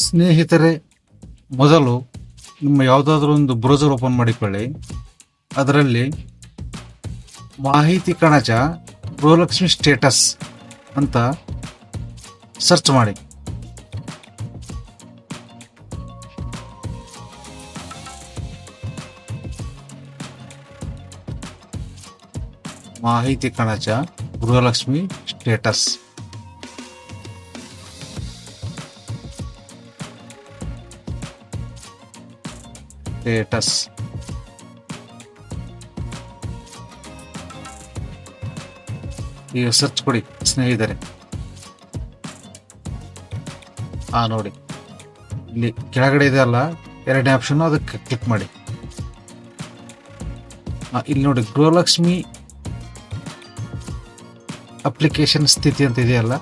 ಸ್ನೇಹಿತರೆ, ಮೊದಲು ನಿಮ್ಮ ಯಾವುದಾದ್ರೂ ಒಂದು ಬ್ರೌಸರ್ ಓಪನ್ ಮಾಡಿಕೊಳ್ಳಿ. ಅದರಲ್ಲಿ ಮಾಹಿತಿ ಕಣಜ ಗೃಹಲಕ್ಷ್ಮಿ ಸ್ಟೇಟಸ್ ಅಂತ ಸರ್ಚ್ ಮಾಡಿ. ಮಾಹಿತಿ ಕಣಜ ಗೃಹಲಕ್ಷ್ಮಿ ಸ್ಟೇಟಸ್. ಸ್ಟೇಟಸ್ ಈಗ ಸರ್ಚ್ ಕೊಡಿ ಸ್ನೇಹಿತರೆ ಆ ನೋಡಿ ಇಲ್ಲಿ ಕೆಳಗಡೆ ಇದೆ ಅಲ್ಲ ಎರಡನೇ ಆಪ್ಷನ್ ಅದಕ್ಕೆ ಕ್ಲಿಕ್ ಮಾಡಿ. ಇಲ್ಲಿ ನೋಡಿ, ಗೃಹಲಕ್ಷ್ಮಿ ಅಪ್ಲಿಕೇಶನ್ ಸ್ಥಿತಿ ಅಂತ ಇದೆಯಲ್ಲ,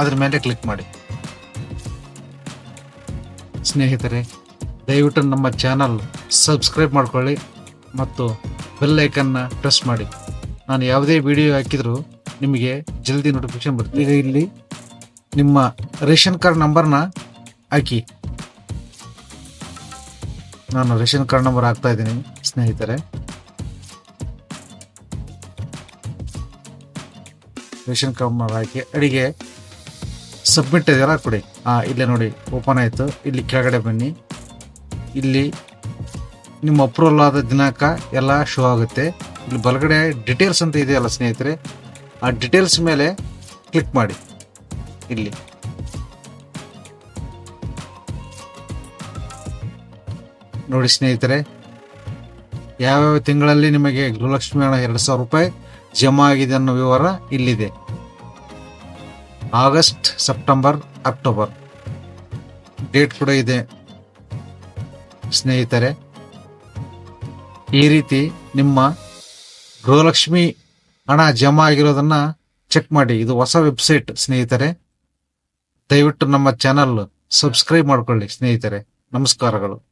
ಅದ್ರ ಮೇಲೆ ಕ್ಲಿಕ್ ಮಾಡಿ. ಸ್ನೇಹಿತರೆ ದಯವಿಟ್ಟು ನಮ್ಮ ಚಾನಲ್ ಸಬ್ಸ್ಕ್ರೈಬ್ ಮಾಡ್ಕೊಳ್ಳಿ ಮತ್ತು ಬೆಲ್ಲೈಕನ್ನ ಪ್ರೆಸ್ ಮಾಡಿ. ನಾನು ಯಾವುದೇ ವಿಡಿಯೋ ಹಾಕಿದರೂ ನಿಮಗೆ ಜಲ್ದಿ ನೋಟಿಫಿಕೇಶನ್ ಬರುತ್ತೆ. ಈಗ ಇಲ್ಲಿ ನಿಮ್ಮ ರೇಷನ್ ಕಾರ್ಡ್ ನಂಬರ್ನ ಹಾಕಿ. ನಾನು ರೇಷನ್ ಕಾರ್ಡ್ ನಂಬರ್ ಹಾಕ್ತಾ ಇದ್ದೀನಿ ಸ್ನೇಹಿತರೆ. ರೇಷನ್ ಕಾರ್ಡ್ ನಂಬರ್ ಹಾಕಿ ಅಡಿಗೆ ಸಬ್ಮಿಟ್ ಇದೆಯಲ್ಲ ಕೊಡಿ. ಹಾಂ ಇಲ್ಲೇ ನೋಡಿ ಓಪನ್ ಆಯಿತು. ಇಲ್ಲಿ ಕೆಳಗಡೆ ಬನ್ನಿ. ಇಲ್ಲಿ ನಿಮ್ಮ ಅಪ್ರೂವಲ್ ಆದ ದಿನಾಂಕ ಎಲ್ಲ ಶೋ ಆಗುತ್ತೆ. ಇಲ್ಲಿ ಬಲಗಡೆ ಡಿಟೇಲ್ಸ್ ಅಂತ ಇದೆಯಲ್ಲ ಸ್ನೇಹಿತರೆ, ಆ ಡಿಟೇಲ್ಸ್ ಮೇಲೆ ಕ್ಲಿಕ್ ಮಾಡಿ. ಇಲ್ಲಿ. ನೋಡಿ ಸ್ನೇಹಿತರೆ, ಯಾವ್ಯಾವ ತಿಂಗಳಲ್ಲಿ ನಿಮಗೆ ಗೃಹಲಕ್ಷ್ಮಿ ಹಣ ಎರಡು ಸಾವಿರ ರೂಪಾಯಿ ಜಮಾ ಆಗಿದೆ ಅನ್ನೋ ವಿವರ ಇಲ್ಲಿದೆ. August, September, October. ಡೇಟ್ ಕೂಡ ಇದೆ. ಸ್ನೇಹಿತರೆ, ಈ ರೀತಿ ನಿಮ್ಮ ಗೃಹಲಕ್ಷ್ಮಿ ಹಣ ಜಮಾ ಆಗಿರೋದನ್ನ ಚೆಕ್ ಮಾಡಿ. ಇದು ಹೊಸ ವೆಬ್ಸೈಟ್ ಸ್ನೇಹಿತರೆ. ದಯವಿಟ್ಟು ನಮ್ಮ ಚಾನಲ್ ಸಬ್ಸ್ಕ್ರೈಬ್ ಮಾಡ್ಕೊಳ್ಳಿ ಸ್ನೇಹಿತರೆ. ನಮಸ್ಕಾರಗಳು.